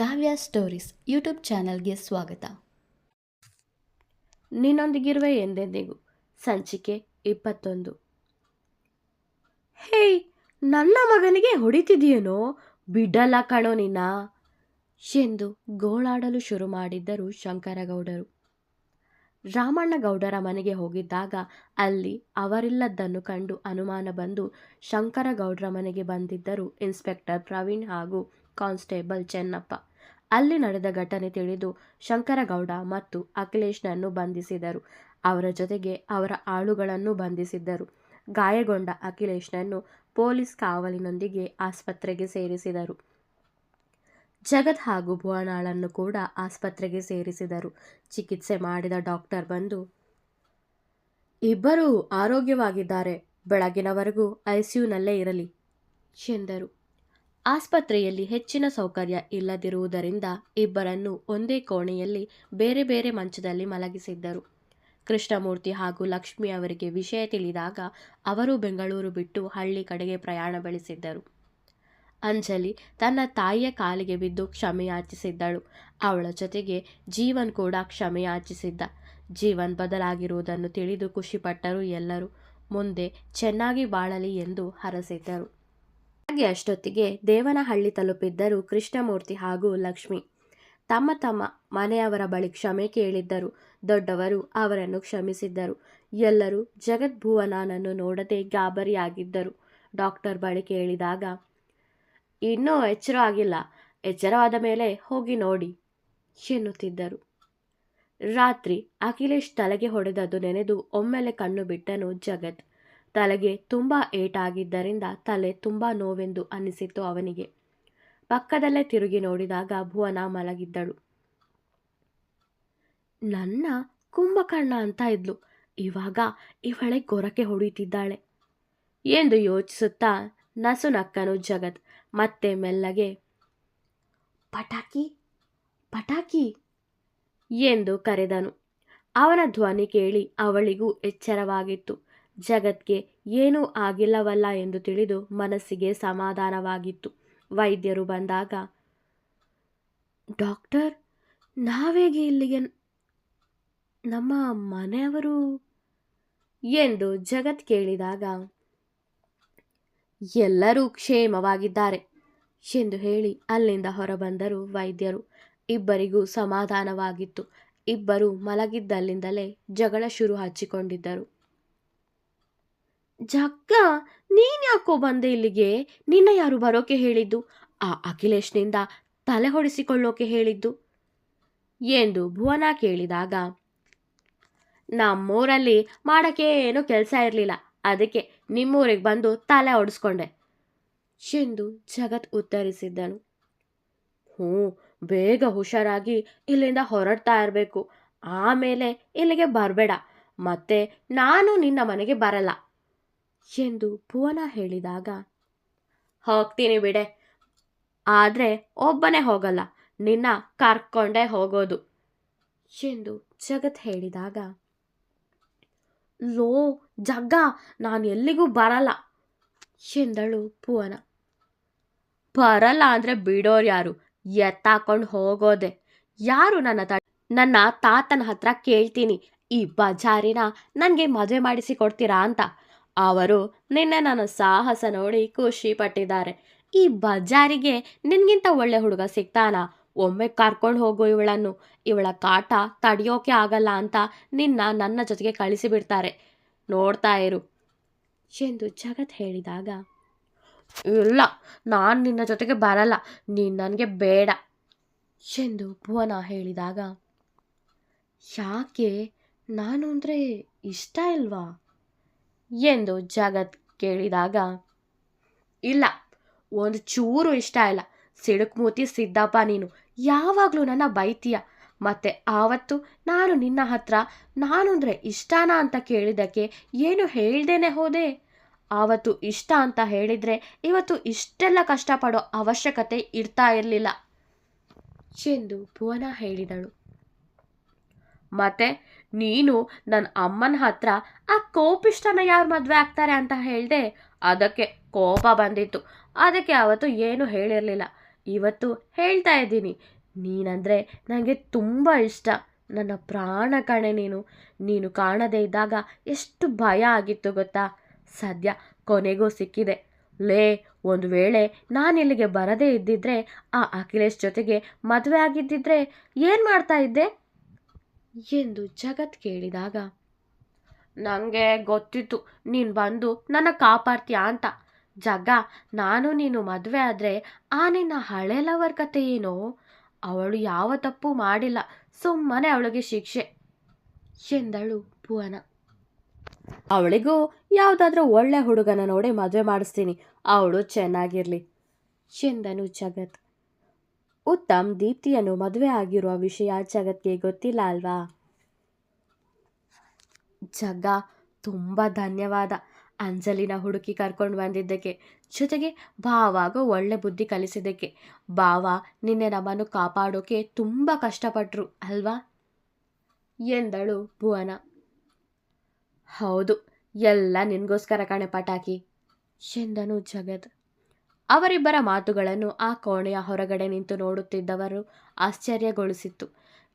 ಕಾವ್ಯ stories YouTube ಚಾನಲ್ಗೆ ಸ್ವಾಗತ. ನಿನ್ನೊಂದಿಗಿರುವ ಎಂದೆಂದಿಗೂ ಸಂಚಿಕೆ ಇಪ್ಪತ್ತೊಂದು. ಹೇಯ್ ನನ್ನ ಮಗನಿಗೆ ಹೊಡಿತಿದೆಯೇನೋ ಬಿಡಲ್ಲ ಕಣೋ ನಿನ್ನ ಎಂದು ಗೋಳಾಡಲು ಶುರು ಮಾಡಿದ್ದರು ಶಂಕರಗೌಡರು. ರಾಮಣ್ಣಗೌಡರ ಮನೆಗೆ ಹೋಗಿದ್ದಾಗ ಅಲ್ಲಿ ಅವರಿಲ್ಲದ್ದನ್ನು ಕಂಡು ಅನುಮಾನ ಬಂದು ಶಂಕರಗೌಡರ ಮನೆಗೆ ಬಂದಿದ್ದರು ಇನ್ಸ್ಪೆಕ್ಟರ್ ಪ್ರವೀಣ್ ಹಾಗೂ ಕಾನ್ಸ್ಟೇಬಲ್ ಚೆನ್ನಪ್ಪ. ಅಲ್ಲಿ ನಡೆದ ಘಟನೆ ತಿಳಿದು ಶಂಕರಗೌಡ ಮತ್ತು ಅಖಿಲೇಶ್ನನ್ನು ಬಂಧಿಸಿದರು. ಅವರ ಜೊತೆಗೆ ಅವರ ಆಳುಗಳನ್ನು ಬಂಧಿಸಿದ್ದರು. ಗಾಯಗೊಂಡ ಅಖಿಲೇಶ್ನನ್ನು ಪೊಲೀಸ್ ಕಾವಲಿನೊಂದಿಗೆ ಆಸ್ಪತ್ರೆಗೆ ಸೇರಿಸಿದರು. ಜಗತ್ ಹಾಗೂ ಭುವನಾಳನ್ನು ಕೂಡ ಆಸ್ಪತ್ರೆಗೆ ಸೇರಿಸಿದರು. ಚಿಕಿತ್ಸೆ ಮಾಡಿದ ಡಾಕ್ಟರ್ ಬಂದು ಇಬ್ಬರೂ ಆರೋಗ್ಯವಾಗಿದ್ದಾರೆ. ಬೆಳಗಿನವರೆಗೂ ಐಸಿಯುನಲ್ಲೇ ಇರಲಿ, ಎಂದರು. ಆಸ್ಪತ್ರೆಯಲ್ಲಿ ಹೆಚ್ಚಿನ ಸೌಕರ್ಯ ಇಲ್ಲದಿರುವುದರಿಂದ ಇಬ್ಬರನ್ನು ಒಂದೇ ಕೋಣೆಯಲ್ಲಿ ಬೇರೆ ಬೇರೆ ಮಂಚದಲ್ಲಿ ಮಲಗಿಸಿದ್ದರು. ಕೃಷ್ಣಮೂರ್ತಿ ಹಾಗೂ ಲಕ್ಷ್ಮಿ ಅವರಿಗೆ ವಿಷಯ ತಿಳಿದಾಗ ಅವರು ಬೆಂಗಳೂರು ಬಿಟ್ಟು ಹಳ್ಳಿ ಕಡೆಗೆ ಪ್ರಯಾಣ ಬೆಳೆಸಿದ್ದರು. ಅಂಜಲಿ ತನ್ನ ತಾಯಿಯ ಕಾಲಿಗೆ ಬಿದ್ದು ಕ್ಷಮೆಯಾಚಿಸಿದ್ದಳು ಅವಳ ಜೊತೆಗೆ ಜೀವನ್ ಕೂಡ ಕ್ಷಮೆಯಾಚಿಸಿದ್ದ ಜೀವನ್ ಬದಲಾಗಿರುವುದನ್ನು ತಿಳಿದು ಖುಷಿಪಟ್ಟರು ಎಲ್ಲರೂ. ಮುಂದೆ ಚೆನ್ನಾಗಿ ಬಾಳಲಿ ಎಂದು ಹರಸಿದ್ದರು. ಹಾಗೆ ಅಷ್ಟೊತ್ತಿಗೆ ದೇವನಹಳ್ಳಿ ತಲುಪಿದ್ದರು ಕೃಷ್ಣಮೂರ್ತಿ ಹಾಗೂ ಲಕ್ಷ್ಮಿ. ತಮ್ಮ ತಮ್ಮ ಮನೆಯವರ ಬಳಿ ಕ್ಷಮೆ ಕೇಳಿದ್ದರು. ದೊಡ್ಡವರು ಅವರನ್ನು ಕ್ಷಮಿಸಿದ್ದರು. ಎಲ್ಲರೂ ಜಗದ್ಭುವನನನ್ನು ನೋಡದೆ ಗಾಬರಿಯಾಗಿದ್ದರು. ಡಾಕ್ಟರ್ ಬಳಿ ಕೇಳಿದಾಗ, ಇನ್ನೂ ಎಚ್ಚರ ಆಗಿಲ್ಲ. ಎಚ್ಚರವಾದ ಮೇಲೆ ಹೋಗಿ ನೋಡಿ, ಎನ್ನುತ್ತಿದ್ದರು. ರಾತ್ರಿ ಅಖಿಲೇಶ್ ತಲೆಗೆ ಹೊಡೆದದ್ದು ನೆನೆದು ಒಮ್ಮೆಲೆ ಕಣ್ಣು ಬಿಟ್ಟನು ಜಗತ್. ತಲೆಗೆ ತುಂಬ ಏಟಾಗಿದ್ದರಿಂದ ತಲೆ ತುಂಬ ನೋವೆಂದು ಅನ್ನಿಸಿತು ಅವನಿಗೆ. ಪಕ್ಕದಲ್ಲೇ ತಿರುಗಿ ನೋಡಿದಾಗ ಭುವನ ಮಲಗಿದ್ದಳು. ನನ್ನ ಕುಂಭಕರ್ಣ ಅಂತ ಇದ್ಲು. ಇವಾಗ ಇವಳೆ ಗೊರಕೆ ಹೊಡೀತಿದ್ದಾಳೆ. ಎಂದು ಯೋಚಿಸುತ್ತಾ ನಸು ನಕ್ಕನು ಜಗತ್ ಮತ್ತೆ ಮೆಲ್ಲಗೆ, ಪಟಾಕಿ ಪಟಾಕಿ! ಎಂದು ಕರೆದನು. ಅವನ ಧ್ವನಿ ಕೇಳಿ ಅವಳಿಗೂ ಎಚ್ಚರವಾಗಿತ್ತು. ಜಗತ್ಗೆ ಏನೂ ಆಗಿಲ್ಲವಲ್ಲ ಎಂದು ತಿಳಿದು ಮನಸ್ಸಿಗೆ ಸಮಾಧಾನವಾಗಿತ್ತು. ವೈದ್ಯರು ಬಂದಾಗ, ಡಾಕ್ಟರ್, ನಾವೇಗೆ ಇಲ್ಲಿಗೆ ನಮ್ಮ ಮನೆಯವರು? ಎಂದು ಜಗತ್ ಕೇಳಿದಾಗ, ಎಲ್ಲರೂ ಕ್ಷೇಮವಾಗಿದ್ದಾರೆ ಎಂದು ಹೇಳಿ ಅಲ್ಲಿಂದ ಹೊರಬಂದರು ವೈದ್ಯರು. ಇಬ್ಬರಿಗೂ ಸಮಾಧಾನವಾಗಿತ್ತು. ಇಬ್ಬರು ಮಲಗಿದ್ದಲ್ಲಿಂದಲೇ ಜಗಳ ಶುರು ಹಚ್ಚಿಕೊಂಡಿದ್ದರು. ಜಗ್ಗ, ನೀನ್ ಯಾಕೋ ಬಂದೆ ಇಲ್ಲಿಗೆ? ನಿನ್ನ ಯಾರು ಬರೋಕೆ ಹೇಳಿದ್ದು? ಆ ಅಖಿಲೇಶ್ನಿಂದ ತಲೆ ಹೊಡೆಸಿಕೊಳ್ಳೋಕೆ ಹೇಳಿದ್ದು? ಎಂದು ಭುವನ ಕೇಳಿದಾಗ, ನಮ್ಮೂರಲ್ಲಿ ಮಾಡೋಕ್ಕೆ ಏನೂ ಕೆಲಸ ಇರಲಿಲ್ಲ. ಅದಕ್ಕೆ ನಿಮ್ಮೂರಿಗೆ ಬಂದು ತಲೆ ಹೊಡೆಸ್ಕೊಂಡೆ ಎಂದು ಜಗತ್ ಉತ್ತರಿಸಿದ್ದನು. ಹ್ಞೂ, ಬೇಗ ಹುಷಾರಾಗಿ ಇಲ್ಲಿಂದ ಹೊರಡ್ತಾ ಇರಬೇಕು. ಆಮೇಲೆ ಇಲ್ಲಿಗೆ ಬರಬೇಡ. ಮತ್ತೆ ನಾನು ನಿನ್ನ ಮನೆಗೆ ಬರಲ್ಲ. ಎಂದು ಭುವನ ಹೇಳಿದಾಗ ಹೋಗ್ತೀನಿ ಬಿಡೆ. ಆದರೆ ಒಬ್ಬನೇ ಹೋಗಲ್ಲ. ನಿನ್ನ ಕರ್ಕೊಂಡೇ ಹೋಗೋದು. ಎಂದು ಜಗತ್ ಹೇಳಿದಾಗ ಲೋ ಜಗ್ಗ ನಾನು ಎಲ್ಲಿಗೂ ಬರಲ್ಲ ಎಂದಳು ಭುವನ. ಬರಲ್ಲ ಅಂದರೆ ಬಿಡೋರು ಯಾರು? ಎತ್ತಾಕೊಂಡು ಹೋಗೋದೆ. ಯಾರು ನನ್ನ ತ ನನ್ನ ತಾತನ ಹತ್ರ ಕೇಳ್ತೀನಿ. ಈ ಬಜಾರಿನ ನನಗೆ ಮದುವೆ ಮಾಡಿಸಿ ಕೊಡ್ತೀರಾ ಅಂತ. ಅವರು ನಿನ್ನೆ ನನ್ನ ಸಾಹಸ ನೋಡಿ ಖುಷಿ ಪಟ್ಟಿದ್ದಾರೆ. ಈ ಬಜಾರಿಗೆ ನಿನ್ಗಿಂತ ಒಳ್ಳೆ ಹುಡುಗ ಸಿಗ್ತಾನ? ಒಮ್ಮೆ ಕರ್ಕೊಂಡು ಹೋಗು ಇವಳನ್ನು. ಇವಳ ಕಾಟ ತಡೆಯೋಕೆ ಆಗಲ್ಲ ಅಂತ ನಿನ್ನ ನನ್ನ ಜೊತೆಗೆ ಕಳಿಸಿಬಿಡ್ತಾರೆ ನೋಡ್ತಾ ಇರು ಎಂದು ಜಗತ್ ಹೇಳಿದಾಗ, ಇಲ್ಲ, ನಾನು ನಿನ್ನ ಜೊತೆಗೆ ಬರಲ್ಲ. ನೀನು ನನಗೆ ಬೇಡ ಎಂದು ಭುವನ ಹೇಳಿದಾಗ, ಯಾಕೆ? ನಾನು ಅಂದರೆ ಇಷ್ಟ ಇಲ್ವಾ? ಎಂದು ಜಗತ್ ಕೇಳಿದಾಗ, ಇಲ್ಲ, ಒಂದು ಚೂರು ಇಷ್ಟ ಇಲ್ಲ. ಸಿಡುಕ್ಮೂತಿ ಸಿದ್ದಪ್ಪ ನೀನು, ಯಾವಾಗಲೂ ನನ್ನ ಬೈತೀಯ. ಮತ್ತೆ ಆವತ್ತು ನಾನು ನಿನ್ನ ಹತ್ರ ನಾನು ಅಂದರೆ ಇಷ್ಟನಾ ಅಂತ ಕೇಳಿದ್ದಕ್ಕೆ ಏನು ಹೇಳ್ದೇನೆ ಹೋದೆ? ಆವತ್ತು ಇಷ್ಟ ಅಂತ ಹೇಳಿದರೆ ಇವತ್ತು ಇಷ್ಟೆಲ್ಲ ಕಷ್ಟಪಡೋ ಅವಶ್ಯಕತೆ ಇರ್ತಾ ಇರಲಿಲ್ಲ. ಎಂದು ಭುವನ ಹೇಳಿದಳು. ಮತ್ತೆ ನೀನು ನನ್ನ ಅಮ್ಮನ ಹತ್ರ ಆ ಕೋಪಿಷ್ಟನ ಯಾರು ಮದುವೆ ಆಗ್ತಾರೆ ಅಂತ ಹೇಳಿದೆ, ಅದಕ್ಕೆ ಕೋಪ ಬಂದಿತ್ತು. ಅದಕ್ಕೆ ಅವತ್ತು ಏನು ಹೇಳಿರಲಿಲ್ಲ. ಇವತ್ತು ಹೇಳ್ತಾ ಇದ್ದೀನಿ. ನೀನಂದರೆ ನನಗೆ ತುಂಬ ಇಷ್ಟ. ನನ್ನ ಪ್ರಾಣ ಕಣೆ ನೀನು. ನೀನು ಕಾಣದೇ ಇದ್ದಾಗ ಎಷ್ಟು ಭಯ ಆಗಿತ್ತು ಗೊತ್ತಾ? ಸದ್ಯ ಕೊನೆಗೂ ಸಿಕ್ಕಿದೆ. ಲೇ, ಒಂದು ವೇಳೆ ನಾನು ಇಲ್ಲಿಗೆ ಬರದೇ ಇದ್ದಿದ್ರೆ ಆ ಅಖಿಲೇಶ್ ಜೊತೆಗೆ ಮದುವೆ ಆಗಿದ್ದಿದ್ರೆ ಏನು ಮಾಡ್ತಾ ಇದ್ದೆ? ಎಂದು ಜಗತ್ ಕೇಳಿದಾಗ ನನಗೆ ಗೊತ್ತಿತ್ತು. ನೀನು ಬಂದು ನನ್ನ ಕಾಪಾಡ್ತೀಯ ಅಂತ. ಜಗ ನಾನು ನೀನು ಮದುವೆ ಆದರೆ ಆ ನಿನ್ನ ಹಳೆ ಲವರ್ ಕತೆ ಏನೋ? ಅವಳು ಯಾವ ತಪ್ಪು ಮಾಡಿಲ್ಲ. ಸುಮ್ಮನೆ ಅವಳಿಗೆ ಶಿಕ್ಷೆ ಎಂದಳು ಭುವನ. ಅವಳಿಗೂ ಯಾವುದಾದ್ರೂ ಒಳ್ಳೆ ಹುಡುಗನ ನೋಡಿ ಮದುವೆ ಮಾಡಿಸ್ತೀನಿ. ಅವಳು ಚೆನ್ನಾಗಿರಲಿ ಎಂದನು ಜಗತ್. ಉತ್ತಮ್ ದೀಪ್ತಿಯನ್ನು ಮದುವೆ ಆಗಿರುವ ವಿಷಯ ಜಗತ್ಗೆ ಗೊತ್ತಿಲ್ಲ ಅಲ್ವಾ? ಜಗ್ಗ, ತುಂಬ ಧನ್ಯವಾದ. ಅಂಜಲಿನ ಹುಡುಕಿ ಕರ್ಕೊಂಡು ಬಂದಿದ್ದಕ್ಕೆ, ಜೊತೆಗೆ ಭಾವಾಗ ಒಳ್ಳೆ ಬುದ್ಧಿ ಕಲಿಸಿದ್ದಕ್ಕೆ. ಭಾವ, ನಿನ್ನೆ ನಮ್ಮನ್ನು ಕಾಪಾಡೋಕೆ ತುಂಬ ಕಷ್ಟಪಟ್ಟರು ಅಲ್ವಾ? ಎಂದಳು ಭುವನ. ಹೌದು, ಎಲ್ಲ ನಿನಗೋಸ್ಕರ ಕಣೆ ಪಟಾಕಿ, ಎಂದನು ಜಗತ್. ಅವರಿಬ್ಬರ ಮಾತುಗಳನ್ನು ಆ ಕೋಣೆಯ ಹೊರಗಡೆ ನಿಂತು ನೋಡುತ್ತಿದ್ದವರು ಆಶ್ಚರ್ಯಗೊಳಿಸಿತ್ತು.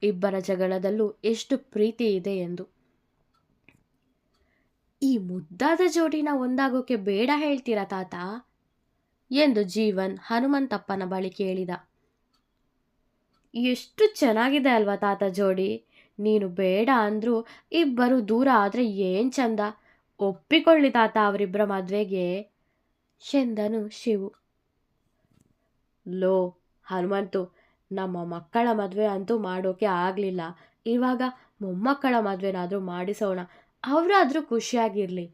ಇಬ್ಬರ ಜಗಳದಲ್ಲೂ ಎಷ್ಟು ಪ್ರೀತಿ ಇದೆ ಎಂದು. ಈ ಮುದ್ದಾದ ಜೋಡಿನ ಒಂದಾಗೋಕೆ ಬೇಡ ಹೇಳ್ತೀರಾ ತಾತ? ಎಂದು ಜೀವನ್ ಹನುಮಂತಪ್ಪನ ಬಳಿ ಕೇಳಿದ. ಎಷ್ಟು ಚೆನ್ನಾಗಿದೆ ಅಲ್ವಾ ತಾತ ಜೋಡಿ? ನೀನು ಬೇಡ ಅಂದರೂ ಇಬ್ಬರು ದೂರ ಆದರೆ ಏನು ಚಂದ? ಒಪ್ಪಿಕೊಳ್ಳಿ ತಾತ ಅವರಿಬ್ಬರ ಮದುವೆಗೆ. ಎಂದನು ಶಿವು. ಲೋ, ಹನುಮಂತು, ನಮ್ಮ ಮಕ್ಕಳ ಮದುವೆ ಅಂತೂ ಮಾಡೋಕೆ ಆಗಲಿಲ್ಲ. ಇವಾಗ ಮೊಮ್ಮಕ್ಕಳ ಮದುವೆನಾದರೂ ಮಾಡಿಸೋಣ. ಅವರಾದರೂ ಖುಷಿಯಾಗಿರಲಿ.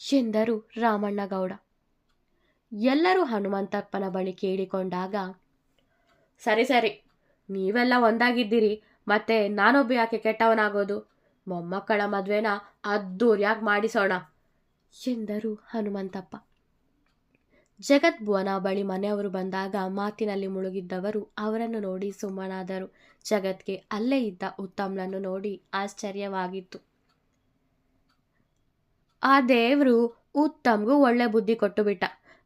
ಎಂದರು ರಾಮಣ್ಣಗೌಡ. ಎಲ್ಲರೂ ಹನುಮಂತಪ್ಪನ ಬಳಿ ಕೇಳಿಕೊಂಡಾಗ, ಸರಿ ಸರಿ, ನೀವೆಲ್ಲ ಒಂದಾಗಿದ್ದೀರಿ, ಮತ್ತೆ ನಾನೊಬ್ಬ ಯಾಕೆ ಕೆಟ್ಟವನಾಗೋದು? ಮೊಮ್ಮಕ್ಕಳ ಮದುವೆನ ಅದ್ದೂರಿಯಾಗಿ ಮಾಡಿಸೋಣ, ಎಂದರು ಹನುಮಂತಪ್ಪ. ಜಗತ್ ಭುವನ ಬಳಿ ಮನೆಯವರು ಬಂದಾಗ ಮಾತಿನಲ್ಲಿ ಮುಳುಗಿದ್ದವರು ಅವರನ್ನು ನೋಡಿ ಸುಮ್ಮನಾದರು. ಜಗತ್ಗೆ ಅಲ್ಲೇ ಇದ್ದ ಉತ್ತಮ್ನನ್ನು ನೋಡಿ ಆಶ್ಚರ್ಯವಾಗಿತ್ತು. ಆ ದೇವರು ಉತ್ತಮ್ಗೂ ಒಳ್ಳೆ ಬುದ್ಧಿ ಕೊಟ್ಟು ಬಿಟ್ಟ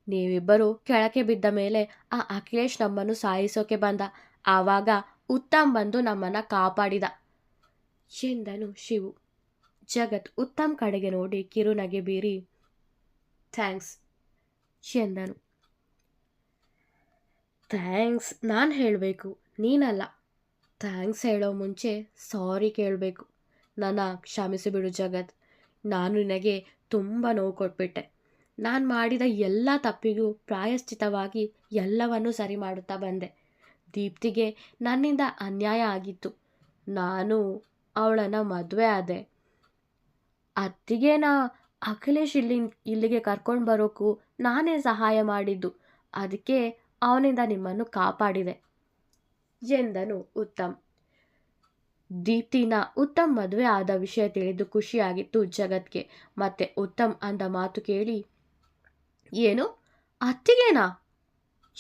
ನೀವಿಬ್ಬರು ಕೆಳಕ್ಕೆ ಬಿದ್ದ ಮೇಲೆ ಆ ಅಖಿಲೇಶ್ ನಮ್ಮನ್ನು ಸಾಯಿಸೋಕೆ ಬಂದ. ಆವಾಗ ಉತ್ತಮ್ ಬಂದು ನಮ್ಮನ್ನ ಕಾಪಾಡಿದ. ಎಂದನು ಶಿವು. ಜಗತ್ ಉತ್ತಮ್ ಕಡೆಗೆ ನೋಡಿ ಕಿರುನಗೆ ಬೀರಿ, ಥ್ಯಾಂಕ್ಸ್. ಎಂದನು ಥ್ಯಾಂಕ್ಸ್, ನಾನು ಹೇಳಬೇಕು, ನೀನಲ್ಲ. ಥ್ಯಾಂಕ್ಸ್ ಹೇಳೋ ಮುಂಚೆ ಸಾರಿ ಕೇಳಬೇಕು. ನನ್ನ ಕ್ಷಮಿಸಿಬಿಡು ಜಗತ್. ನಾನು ನಿನಗೆ ತುಂಬ ನೋವು ಕೊಟ್ಬಿಟ್ಟೆ. ನಾನು ಮಾಡಿದ ಎಲ್ಲ ತಪ್ಪಿಗೂ ಪ್ರಾಯಶ್ಚಿತವಾಗಿ ಎಲ್ಲವನ್ನೂ ಸರಿ ಮಾಡುತ್ತಾ ಬಂದೆ. ದೀಪ್ತಿಗೆ ನನ್ನಿಂದ ಅನ್ಯಾಯ ಆಗಿತ್ತು. ನಾನು ಅವಳನ್ನು ಮದುವೆ ಆದೆ. ಅತ್ತಿಗೆನ ಅಖಿಲೇಶ್ ಇಲ್ಲಿ ಇಲ್ಲಿಗೆ ಕರ್ಕೊಂಡು ಬರೋಕ್ಕೂ ನಾನೇ ಸಹಾಯ ಮಾಡಿದ್ದು. ಅದಕ್ಕೆ ಅವನಿಂದ ನಿಮ್ಮನ್ನು ಕಾಪಾಡಿದೆ. ಎಂದನು ಉತ್ತಮ್. ದೀಪ್ತಿನ ಉತ್ತಮ್ ಮದುವೆ ಆದ ವಿಷಯ ತಿಳಿದು ಖುಷಿಯಾಗಿತ್ತು ಜಗತ್ಗೆ. ಮತ್ತೆ ಉತ್ತಮ್ ಅಂದ ಮಾತು ಕೇಳಿ, ಏನು? ಅತ್ತಿಗೆನಾ?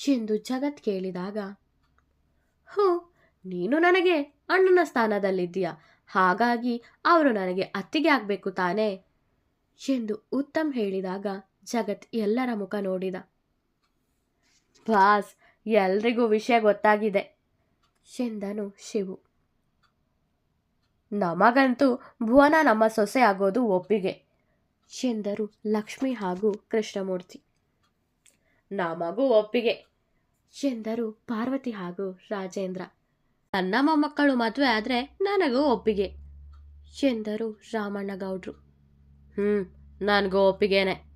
ಎಂದು ಜಗತ್ ಕೇಳಿದಾಗ ಹ್ಞೂ ನೀನು ನನಗೆ ಅಣ್ಣನ ಸ್ಥಾನದಲ್ಲಿದ್ದೀಯ? ಹಾಗಾಗಿ ಅವರು ನನಗೆ ಅತ್ತಿಗೆ ಆಗಬೇಕು ತಾನೇ? ಎಂದು ಉತ್ತಮ್ ಹೇಳಿದಾಗ ಜಗತ್ ಎಲ್ಲರ ಮುಖ ನೋಡಿದ. ಬಾಸ್, ಎಲ್ರಿಗೂ ವಿಷಯ ಗೊತ್ತಾಗಿದೆ. ಎಂದನು ಶಿವು. ನಮಗಂತೂ ಭುವನ ನಮ್ಮ ಸೊಸೆ ಆಗೋದು ಒಪ್ಪಿಗೆ. ಎಂದರು ಲಕ್ಷ್ಮಿ ಹಾಗೂ ಕೃಷ್ಣಮೂರ್ತಿ. ನಮಗೂ ಒಪ್ಪಿಗೆ. ಎಂದರು ಪಾರ್ವತಿ ಹಾಗೂ ರಾಜೇಂದ್ರ. ನನ್ನ ಮೊಮ್ಮಕ್ಕಳು ಮದುವೆ ಆದರೆ ನನಗೂ ಒಪ್ಪಿಗೆ. ಎಂದರು ರಾಮಣ್ಣಗೌಡ್ರು ಹ್ಞೂ ನನಗೂ ಒಪ್ಪಿಗೆನೆ.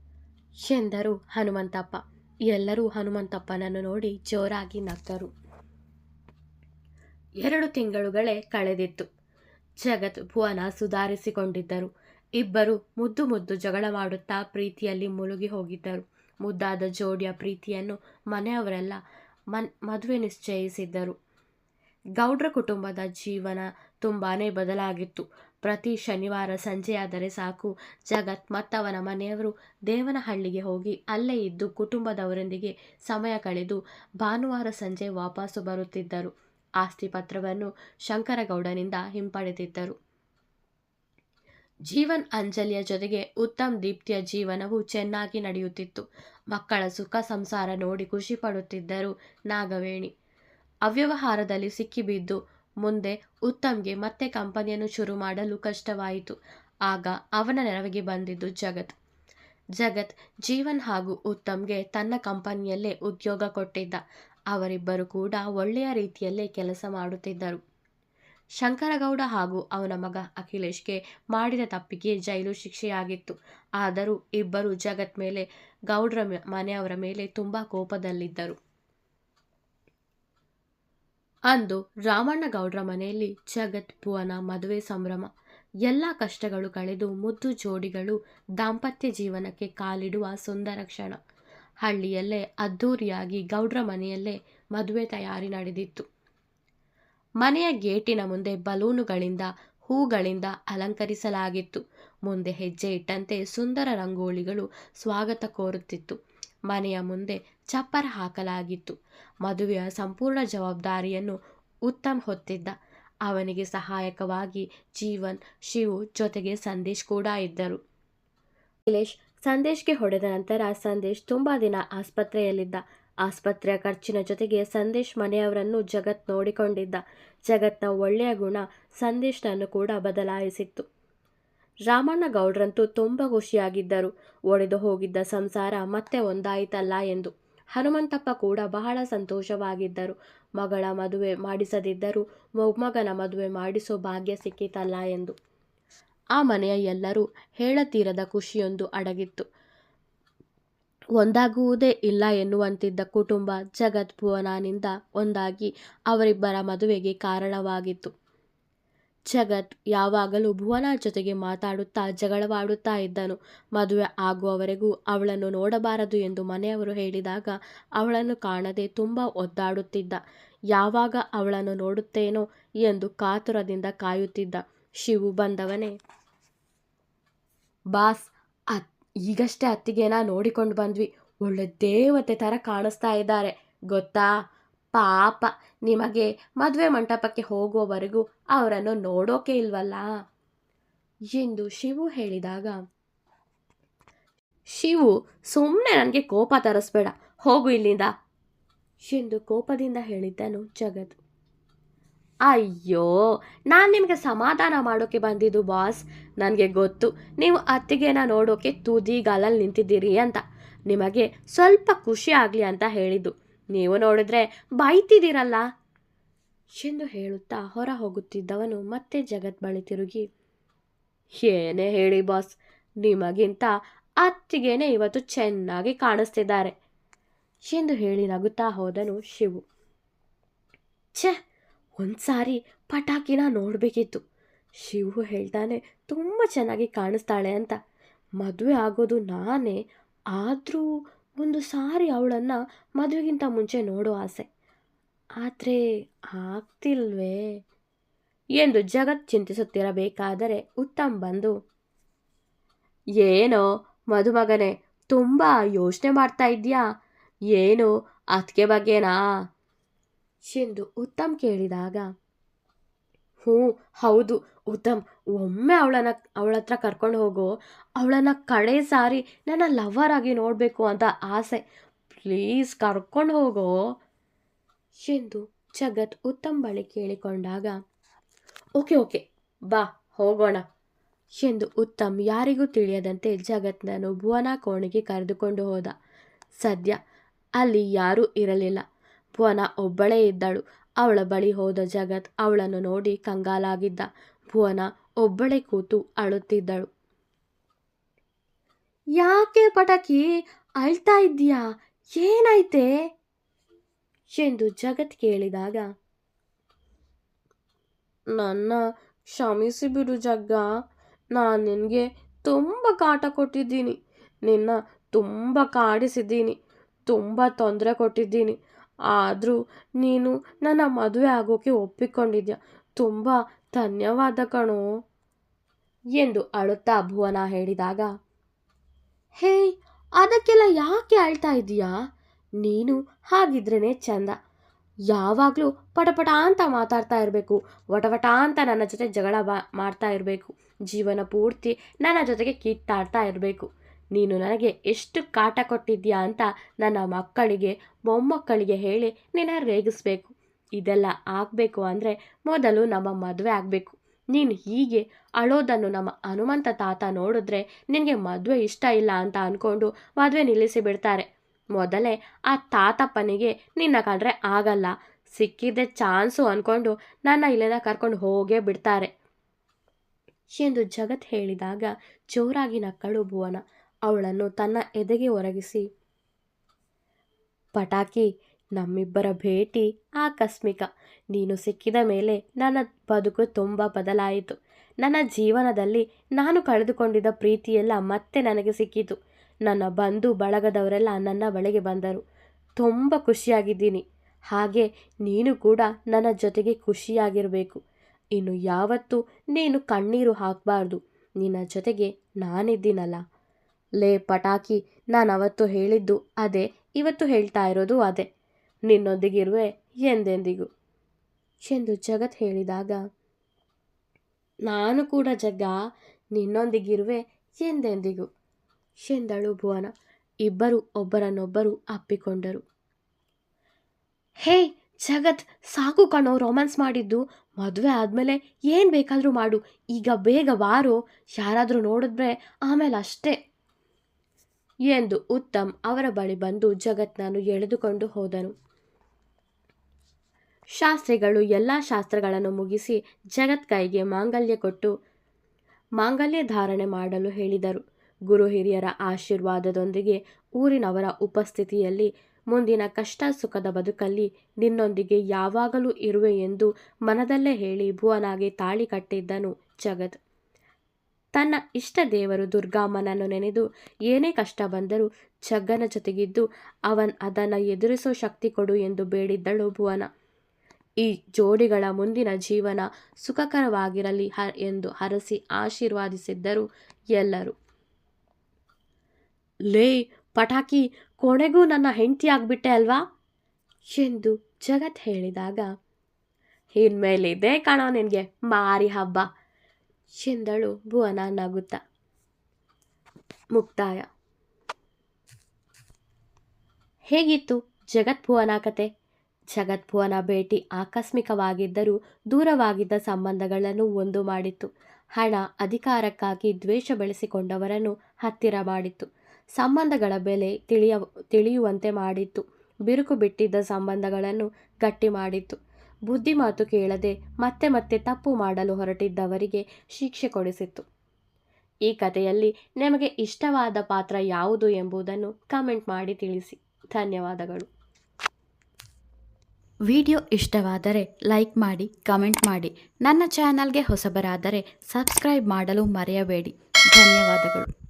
ಎಂದರು ಹನುಮಂತಪ್ಪ. ಎಲ್ಲರೂ ಹನುಮಂತಪ್ಪನನ್ನು ನೋಡಿ ಜೋರಾಗಿ ನಕ್ಕರು ಎರಡು ತಿಂಗಳುಗಳೇ ಕಳೆದಿತ್ತು. ಜಗತ್ ಭುವನ ಸುಧಾರಿಸಿಕೊಂಡಿದ್ದರು. ಇಬ್ಬರು ಮುದ್ದು ಮುದ್ದು ಜಗಳ ಮಾಡುತ್ತಾ ಪ್ರೀತಿಯಲ್ಲಿ ಮುಳುಗಿ ಹೋಗಿದ್ದರು. ಮುದ್ದಾದ ಜೋಡಿಯ ಪ್ರೀತಿಯನ್ನು ಮನೆಯವರೆಲ್ಲ ಮನ್, ಮದುವೆ ನಿಶ್ಚಯಿಸಿದ್ದರು. ಗೌಡ್ರ ಕುಟುಂಬದ ಜೀವನ ತುಂಬಾನೇ ಬದಲಾಗಿತ್ತು. ಪ್ರತಿ ಶನಿವಾರ ಸಂಜೆಯಾದರೆ ಸಾಕು. ಜಗತ್ ಮತ್ತವನ ಮನೆಯವರು ದೇವನಹಳ್ಳಿಗೆ ಹೋಗಿ ಅಲ್ಲೇ ಇದ್ದು ಕುಟುಂಬದವರೊಂದಿಗೆ ಸಮಯ ಕಳೆದು ಭಾನುವಾರ ಸಂಜೆ ವಾಪಸ್ಸು ಬರುತ್ತಿದ್ದರು. ಆಸ್ತಿ ಪತ್ರವನ್ನು ಶಂಕರಗೌಡನಿಂದ ಹಿಂಪಡೆದಿದ್ದರು. ಜೀವನ್ ಅಂಜಲಿಯ ಜೊತೆಗೆ ಉತ್ತಮ್ ದೀಪ್ತಿಯ ಜೀವನವು ಚೆನ್ನಾಗಿ ನಡೆಯುತ್ತಿತ್ತು. ಮಕ್ಕಳ ಸುಖ ಸಂಸಾರ ನೋಡಿ ಖುಷಿ ಪಡುತ್ತಿದ್ದರು ನಾಗವೇಣಿ. ಅವ್ಯವಹಾರದಲ್ಲಿ ಸಿಕ್ಕಿಬಿದ್ದು ಮುಂದೆ ಉತ್ತಮ್ಗೆ ಮತ್ತೆ ಕಂಪನಿಯನ್ನು ಶುರು ಮಾಡಲು ಕಷ್ಟವಾಯಿತು. ಆಗ ಅವನ ನೆರವಿಗೆ ಬಂದಿದ್ದು ಜಗತ್. ಜಗತ್, ಜೀವನ್ ಹಾಗೂ ಉತ್ತಮ್ಗೆ ತನ್ನ ಕಂಪನಿಯಲ್ಲೇ ಉದ್ಯೋಗ ಕೊಟ್ಟಿದ್ದ. ಅವರಿಬ್ಬರು ಕೂಡ ಒಳ್ಳೆಯ ರೀತಿಯಲ್ಲೇ ಕೆಲಸ ಮಾಡುತ್ತಿದ್ದರು. ಶಂಕರಗೌಡ ಹಾಗೂ ಅವನ ಮಗ ಅಖಿಲೇಶ್ಗೆ ಮಾಡಿದ ತಪ್ಪಿಗೆ ಜೈಲು ಶಿಕ್ಷೆಯಾಗಿತ್ತು. ಆದರೂ ಇಬ್ಬರು ಜಗತ್ ಮೇಲೆ, ಗೌಡ್ರ ಮನೆಯವರ ಮೇಲೆ ತುಂಬ ಕೋಪದಲ್ಲಿದ್ದರು. ಅಂದು ರಾಮಣ್ಣ ಗೌಡ್ರ ಮನೆಯಲ್ಲಿ ಜಗತ್ ಭುವನ ಮದುವೆ ಸಂಭ್ರಮ. ಎಲ್ಲ ಕಷ್ಟಗಳು ಕಳೆದು ಮುದ್ದು ಜೋಡಿಗಳು ದಾಂಪತ್ಯ ಜೀವನಕ್ಕೆ ಕಾಲಿಡುವ ಸುಂದರ ಕ್ಷಣ. ಹಳ್ಳಿಯಲ್ಲೇ ಅದ್ಧೂರಿಯಾಗಿ ಗೌಡ್ರ ಮನೆಯಲ್ಲೇ ಮದುವೆ ತಯಾರಿ ನಡೆದಿತ್ತು. ಮನೆಯ ಗೇಟಿನ ಮುಂದೆ ಬಲೂನುಗಳಿಂದ ಹೂಗಳಿಂದ ಅಲಂಕರಿಸಲಾಗಿತ್ತು. ಮುಂದೆ ಹೆಜ್ಜೆ ಇಟ್ಟಂತೆ ಸುಂದರ ರಂಗೋಲಿಗಳು ಸ್ವಾಗತ ಕೋರುತ್ತಿತ್ತು. ಮನೆಯ ಮುಂದೆ ಚಪ್ಪರ ಹಾಕಲಾಗಿತ್ತು. ಮದುವೆಯ ಸಂಪೂರ್ಣ ಜವಾಬ್ದಾರಿಯನ್ನು ಉತ್ತಮ್ ಹೊತ್ತಿದ್ದ. ಅವನಿಗೆ ಸಹಾಯಕವಾಗಿ ಜೀವನ್, ಶಿವು ಜೊತೆಗೆ ಸಂದೇಶ್ ಕೂಡ ಇದ್ದರು. ಅಖಿಲೇಶ್ ಸಂದೇಶ್ಗೆ ಹೊಡೆದ ನಂತರ ಸಂದೇಶ್ ತುಂಬ ದಿನ ಆಸ್ಪತ್ರೆಯಲ್ಲಿದ್ದ. ಆಸ್ಪತ್ರೆಯ ಖರ್ಚಿನ ಜೊತೆಗೆ ಸಂದೇಶ್ ಮನೆಯವರನ್ನು ಜಗತ್ ನೋಡಿಕೊಂಡಿದ್ದ. ಜಗತ್ನ ಒಳ್ಳೆಯ ಗುಣ ಸಂದೇಶ್ನನ್ನು ಕೂಡ ಬದಲಾಯಿಸಿತ್ತು. ರಾಮಣ್ಣ ಗೌಡ್ರಂತೂ ತುಂಬ ಖುಷಿಯಾಗಿದ್ದರು. ಒಡೆದು ಹೋಗಿದ್ದ ಸಂಸಾರ ಮತ್ತೆ ಒಂದಾಯಿತಲ್ಲ ಎಂದು. ಹನುಮಂತಪ್ಪ ಕೂಡ ಬಹಳ ಸಂತೋಷವಾಗಿದ್ದರು. ಮಗಳ ಮದುವೆ ಮಾಡಿಸದಿದ್ದರೂ ಮೊಮ್ಮಗನ ಮದುವೆ ಮಾಡಿಸೋ ಭಾಗ್ಯ ಸಿಕ್ಕಿತಲ್ಲ ಎಂದು. ಆ ಮನೆಯ ಎಲ್ಲರೂ ಹೇಳತೀರದ ಖುಷಿಯೊಂದು ಅಡಗಿತ್ತು. ಒಂದಾಗುವುದೇ ಇಲ್ಲ ಎನ್ನುವಂತಿದ್ದ ಕುಟುಂಬ ಜಗತ್ ಭುವನಾನಿಂದ ಒಂದಾಗಿ ಅವರಿಬ್ಬರ ಮದುವೆಗೆ ಕಾರಣವಾಗಿತ್ತು. ಜಗತ್ ಯಾವಾಗಲೂ ಭುವನ ಜೊತೆಗೆ ಮಾತಾಡುತ್ತಾ ಜಗಳವಾಡುತ್ತಾ ಇದ್ದನು. ಮದುವೆ ಆಗುವವರೆಗೂ ಅವಳನ್ನು ನೋಡಬಾರದು ಎಂದು ಮನೆಯವರು ಹೇಳಿದಾಗ ಅವಳನ್ನು ಕಾಣದೆ ತುಂಬ ಒದ್ದಾಡುತ್ತಿದ್ದ. ಯಾವಾಗ ಅವಳನ್ನು ನೋಡುತ್ತೇನೋ ಎಂದು ಕಾತುರದಿಂದ ಕಾಯುತ್ತಿದ್ದ. ಶಿವು ಬಂದವನೇ, ಬಾಸ್, ಅತ್, ಈಗಷ್ಟೇ ಅತ್ತಿಗೆನ ನೋಡಿಕೊಂಡು ಬಂದ್ವಿ. ಒಳ್ಳೆ ದೇವತೆ ಥರ ಕಾಣಿಸ್ತಾ ಇದ್ದಾರೆ. ಗೊತ್ತಾ? ಪಾಪ, ನಿಮಗೆ ಮದುವೆ ಮಂಟಪಕ್ಕೆ ಹೋಗುವವರೆಗೂ ಅವರನ್ನು ನೋಡೋಕೆ ಇಲ್ವಲ್ಲ? ಎಂದು ಶಿವು ಹೇಳಿದಾಗ, ಶಿವು ಸುಮ್ಮನೆ ನನಗೆ ಕೋಪ ತರಿಸ್ಬೇಡ, ಹೋಗು ಇಲ್ಲಿಂದ ಎಂದು ಕೋಪದಿಂದ ಹೇಳಿದ್ದನು ಜಗತ್. ಅಯ್ಯೋ, ನಾನು ನಿಮಗೆ ಸಮಾಧಾನ ಮಾಡೋಕೆ ಬಂದಿದ್ದು ಬಾಸ್. ನನಗೆ ಗೊತ್ತು, ನೀವು ಅತ್ತಿಗೆನ ನೋಡೋಕೆ ತುದಿಗಾಲಲ್ಲಿ ನಿಂತಿದ್ದೀರಿ ಅಂತ. ನಿಮಗೆ ಸ್ವಲ್ಪ ಖುಷಿ ಆಗಲಿ ಅಂತ ಹೇಳಿದ್ದು. ನೀವು ನೋಡಿದ್ರೆ ಬಾಯ್ತಿದ್ದೀರಲ್ಲ? ಎಂದು ಹೇಳುತ್ತಾ ಹೊರ ಹೋಗುತ್ತಿದ್ದವನು ಮತ್ತೆ ಜಗತ್ ಬಳಿ ತಿರುಗಿ. ಏನೇ ಹೇಳಿ ಬಾಸ್, ನಿಮಗಿಂತ ಅತ್ತಿಗೆನೆ ಇವತ್ತು ಚೆನ್ನಾಗಿ ಕಾಣಿಸ್ತಿದ್ದಾರೆ ಎಂದು ಹೇಳಿ ನಗುತ್ತಾ ಹೋದನು ಶಿವು. ಛೆ, ಒಂದ್ಸಾರಿ ಪಟಾಕಿನ ನೋಡಬೇಕಿತ್ತು. ಶಿವು ಹೇಳ್ತಾನೆ, ತುಂಬ ಚೆನ್ನಾಗಿ ಕಾಣಿಸ್ತಾಳೆ ಅಂತ. ಮದುವೆ ಆಗೋದು ನಾನೇ, ಆದರೂ ಒಂದು ಸಾರಿ ಅವಳನ್ನು ಮದುವೆಗಿಂತ ಮುಂಚೆ ನೋಡೋ ಆಸೆ. ಆದರೆ ಆಗ್ತಿಲ್ವೇ? ಎಂದು ಜಗತ್ ಚಿಂತಿಸುತ್ತಿರಬೇಕಾದರೆ ಉತ್ತಮ್ ಬಂದು, ಏನೋ ಮದುಮಗನೇ, ತುಂಬ ಯೋಚನೆ ಮಾಡ್ತಾ ಇದ್ಯಾ ಏನು ಅದಕ್ಕೆ ಬಗ್ಗೆನಾ? ಎಂದು ಉತ್ತಮ್ ಕೇಳಿದಾಗ, ಹ್ಞೂ, ಹೌದು, ಉತ್ತಮ್ ಒಮ್ಮೆ ಅವಳನ್ನ, ಅವಳ ಹತ್ರ ಕರ್ಕೊಂಡು ಹೋಗೋ. ಅವಳನ್ನು ಕಡೆ ಸಾರಿ ನನ್ನ ಲವರ್ ಆಗಿ ನೋಡಬೇಕು ಅಂತ ಆಸೆ. ಪ್ಲೀಸ್ ಕರ್ಕೊಂಡು ಹೋಗೋ. ಎಂದು ಜಗತ್ ಉತ್ತಮ್ ಬಳಿ ಕೇಳಿಕೊಂಡಾಗ ಓಕೆ ಓಕೆ ಬಾ, ಹೋಗೋಣ. ಎಂದು ಉತ್ತಮ್ ಯಾರಿಗೂ ತಿಳಿಯದಂತೆ ಜಗತ್ನನ್ನು ಭುವನ ಕೋಣೆಗೆ ಕರೆದುಕೊಂಡು ಹೋದ. ಸದ್ಯ ಅಲ್ಲಿ ಯಾರೂ ಇರಲಿಲ್ಲ. ಭುವನ ಒಬ್ಬಳೇ ಇದ್ದಳು. ಅವಳ ಬಳಿ ಹೋದ ಜಗತ್ ಅವಳನ್ನು ನೋಡಿ ಕಂಗಾಲಾಗಿದ್ದ. ಭುವನ ಒಬ್ಬಳೇ ಕೂತು ಅಳುತ್ತಿದ್ದಳು. ಯಾಕೆ ಪಟಾಕಿ ಅಳ್ತಾ ಇದ್ದೀಯಾ? ಏನಾಯ್ತೆ? ಎಂದು ಜಗತ್ ಕೇಳಿದಾಗ ನನ್ನ ಕ್ಷಮಿಸಿ ಬಿಡು ಜಗ್ಗ. ನಾನು ನಿನಗೆ ತುಂಬ ಕಾಟ ಕೊಟ್ಟಿದ್ದೀನಿ. ನಿನ್ನ ತುಂಬ ಕಾಡಿಸಿದ್ದೀನಿ. ತುಂಬ ತೊಂದರೆ ಕೊಟ್ಟಿದ್ದೀನಿ. ಆದರೂ ನೀನು ನನ್ನ ಮದುವೆ ಆಗೋಕೆ ಒಪ್ಪಿಕೊಂಡಿದ್ಯಾ? ತುಂಬ ಧನ್ಯವಾದ ಕಣೋ ಎಂದು ಅಳುತ್ತಾ ಭುವನ ಹೇಳಿದಾಗ, ಹೇ, ಅದಕ್ಕೆಲ್ಲ ಯಾಕೆ ಅಳ್ತಾ ಇದೀಯಾ ನೀನು ಹಾಗಿದ್ರೇ ಚಂದ. ಯಾವಾಗಲೂ ಪಟಪಟ ಅಂತ ಮಾತಾಡ್ತಾ ಇರಬೇಕು ವಟವಟ ಅಂತ ನನ್ನ ಜೊತೆ ಜಗಳ ಬಾ, ಮಾಡ್ತಾ ಇರಬೇಕು, ಜೀವನ ಪೂರ್ತಿ ನನ್ನ ಜೊತೆಗೆ ಕಿತ್ತಾಡ್ತಾ ಇರಬೇಕು. ನೀನು ನನಗೆ ಎಷ್ಟು ಕಾಟ ಕೊಟ್ಟಿದ್ಯಾ ಅಂತ ನನ್ನ ಮಕ್ಕಳಿಗೆ, ಮೊಮ್ಮಕ್ಕಳಿಗೆ ಹೇಳಿ ನಿನ್ನ ರೇಗಿಸ್ಬೇಕು. ಇದೆಲ್ಲ ಆಗಬೇಕು ಅಂದರೆ ಮೊದಲು ನಮ್ಮ ಮದುವೆ ಆಗಬೇಕು. ನೀನು ಹೀಗೆ ಅಳೋದನ್ನು ನಮ್ಮ ಹನುಮಂತ ತಾತ ನೋಡಿದ್ರೆ ನಿನಗೆ ಮದುವೆ ಇಷ್ಟ ಇಲ್ಲ ಅಂತ ಅಂದ್ಕೊಂಡು ಮದುವೆ ನಿಲ್ಲಿಸಿ ಬಿಡ್ತಾರೆ. ಮೊದಲೇ ಆ ತಾತಪ್ಪನಿಗೆ ನಿನ್ನ ಕಂಡ್ರೆ ಆಗಲ್ಲ. ಸಿಕ್ಕಿದ್ದೆ ಚಾನ್ಸು ಅಂದ್ಕೊಂಡು ನನ್ನ ಇಲ್ಲಿಂದ ಕರ್ಕೊಂಡು ಹೋಗೇ ಬಿಡ್ತಾರೆ. ಎಂದು ಜಗತ್ ಹೇಳಿದಾಗ ಜೋರಾಗಿ ನಕ್ಕಳು ಭುವನ ಅವಳನ್ನು ತನ್ನ ಎದೆಗೆ ಒರಗಿಸಿ, ಪಟಾಕಿ ನಮ್ಮಿಬ್ಬರ ಭೇಟಿ ಆಕಸ್ಮಿಕ. ನೀನು ಸಿಕ್ಕಿದ ಮೇಲೆ ನನ್ನ ಬದುಕು ತುಂಬ ಬದಲಾಯಿತು. ನನ್ನ ಜೀವನದಲ್ಲಿ ನಾನು ಕಳೆದುಕೊಂಡಿದ್ದ ಪ್ರೀತಿಯೆಲ್ಲ ಮತ್ತೆ ನನಗೆ ಸಿಕ್ಕಿತು. ನನ್ನ ಬಂಧು ಬಳಗದವರೆಲ್ಲ ನನ್ನ ಬಳಿಗೆ ಬಂದರು. ತುಂಬ ಖುಷಿಯಾಗಿದ್ದೀನಿ. ಹಾಗೆ ನೀನು ಕೂಡ ನನ್ನ ಜೊತೆಗೆ ಖುಷಿಯಾಗಿರಬೇಕು. ಇನ್ನು ಯಾವತ್ತೂ ನೀನು ಕಣ್ಣೀರು ಹಾಕಬಾರ್ದು. ನಿನ್ನ ಜೊತೆಗೆ ನಾನಿದ್ದೀನಲ್ಲ. ಲೇ ಪಟಾಕಿ ನಾನು ಅವತ್ತು ಹೇಳಿದ್ದು ಅದೇ, ಇವತ್ತು ಹೇಳ್ತಾ ಇರೋದು ಅದೇ. ನಿನ್ನೊಂದಿಗಿರುವೆ ಎಂದೆಂದಿಗೂ. ಎಂದು ಜಗತ್ ಹೇಳಿದಾಗ, ನಾನು ಕೂಡ ಜಗ್ಗ ನಿನ್ನೊಂದಿಗಿರುವೆ ಎಂದೆಂದಿಗೂ. ಎಂದಳು ಭುವನ. ಇಬ್ಬರು ಒಬ್ಬರನ್ನೊಬ್ಬರು ಅಪ್ಪಿಕೊಂಡರು. ಹೇ ಜಗತ್, ಸಾಕು ಕಣೋ ರೊಮ್ಯಾನ್ಸ್ ಮಾಡಿದ್ದು. ಮದುವೆ ಆದಮೇಲೆ ಏನು ಬೇಕಾದರೂ ಮಾಡು. ಈಗ ಬೇಗ ಬಾರೋ. ಯಾರಾದರೂ ನೋಡಿದ್ರೆ ಆಮೇಲೆ ಅಷ್ಟೇ. ಎಂದು ಉತ್ತಮ್ ಅವರ ಬಳಿ ಬಂದು ಜಗತ್ನನ್ನು ಎಳೆದುಕೊಂಡು ಹೋದನು. ಶಾಸ್ತ್ರಿಗಳು ಎಲ್ಲ ಶಾಸ್ತ್ರಗಳನ್ನು ಮುಗಿಸಿ ಜಗತ್ ಕೈಗೆ ಮಾಂಗಲ್ಯ ಕೊಟ್ಟು ಮಾಂಗಲ್ಯ ಧಾರಣೆ ಮಾಡಲು ಹೇಳಿದರು. ಗುರು ಹಿರಿಯರ ಆಶೀರ್ವಾದದೊಂದಿಗೆ ಊರಿನವರ ಉಪಸ್ಥಿತಿಯಲ್ಲಿ ಮುಂದಿನ ಕಷ್ಟ ಸುಖದ ಬದುಕಲ್ಲಿ ನಿನ್ನೊಂದಿಗೆ ಯಾವಾಗಲೂ ಇರುವೆ ಎಂದು ಮನದಲ್ಲೇ ಹೇಳಿ ಭುವನಾಗಿ ತಾಳಿ ಕಟ್ಟಿದ್ದನು ಜಗತ್. ತನ್ನ ಇಷ್ಟ ದೇವರು ದುರ್ಗಾಮ್ಮನನ್ನು ನೆನೆದು ಏನೇ ಕಷ್ಟ ಬಂದರೂ ಜಗ್ಗನ ಜೊತೆಗಿದ್ದು ಅವನ್ ಅದನ್ನು ಎದುರಿಸೋ ಶಕ್ತಿ ಕೊಡು ಎಂದು ಬೇಡಿದ್ದಳು ಭುವನ. ಈ ಜೋಡಿಗಳ ಮುಂದಿನ ಜೀವನ ಸುಖಕರವಾಗಿರಲಿ ಹ ಎಂದು ಹರಸಿ ಆಶೀರ್ವಾದಿಸಿದ್ದರು ಎಲ್ಲರೂ. ಲೇ, ಪಟಾಕಿ, ಕೊನೆಗೂ ನನ್ನ ಹೆಂಡತಿ ಆಗ್ಬಿಟ್ಟೆ ಅಲ್ವಾ? ಎಂದು ಜಗತ್ ಹೇಳಿದಾಗ, ಇನ್ಮೇಲಿದೆ ಕಾಣೋ ನಿನಗೆ, ಮಾರಿ ಹಬ್ಬ, ಎಂದಳು ಭುವನ ನಗುತ್ತ. ಮುಕ್ತಾಯ. ಹೇಗಿತ್ತು ಜಗತ್ ಭುವನ ಕತೆ? ಜಗತ್ ಭುವನ ಭೇಟಿ ಆಕಸ್ಮಿಕವಾಗಿದ್ದರೂ ದೂರವಾಗಿದ್ದ ಸಂಬಂಧಗಳನ್ನು ಒಂದು ಮಾಡಿತ್ತು. ಹಣ, ಅಧಿಕಾರಕ್ಕಾಗಿ ದ್ವೇಷ ಬೆಳೆಸಿಕೊಂಡವರನ್ನು ಹತ್ತಿರ ಮಾಡಿತ್ತು. ಸಂಬಂಧಗಳ ಬೆಲೆ ತಿಳಿಯ, ತಿಳಿಯುವಂತೆ ಮಾಡಿತ್ತು. ಬಿರುಕು ಬಿಟ್ಟಿದ್ದ ಸಂಬಂಧಗಳನ್ನು ಗಟ್ಟಿ ಮಾಡಿತ್ತು. ಬುದ್ಧಿ ಮಾತು ಕೇಳದೆ ಮತ್ತೆ ಮತ್ತೆ ತಪ್ಪು ಮಾಡಲು ಹೊರಟಿದ್ದವರಿಗೆ ಶಿಕ್ಷೆ ಕೊಡಿಸಿತ್ತು. ಈ ಕಥೆಯಲ್ಲಿ ನಿಮಗೆ ಇಷ್ಟವಾದ ಪಾತ್ರ ಯಾವುದು ಎಂಬುದನ್ನು ಕಮೆಂಟ್ ಮಾಡಿ ತಿಳಿಸಿ. ಧನ್ಯವಾದಗಳು. ವಿಡಿಯೋ ಇಷ್ಟವಾದರೆ ಲೈಕ್ ಮಾಡಿ ಕಮೆಂಟ್ ಮಾಡಿ. ನನ್ನ ಚಾನಲ್ಗೆ ಹೊಸಬರಾದರೆ ಸಬ್ಸ್ಕ್ರೈಬ್ ಮಾಡಲು ಮರೆಯಬೇಡಿ. ಧನ್ಯವಾದಗಳು.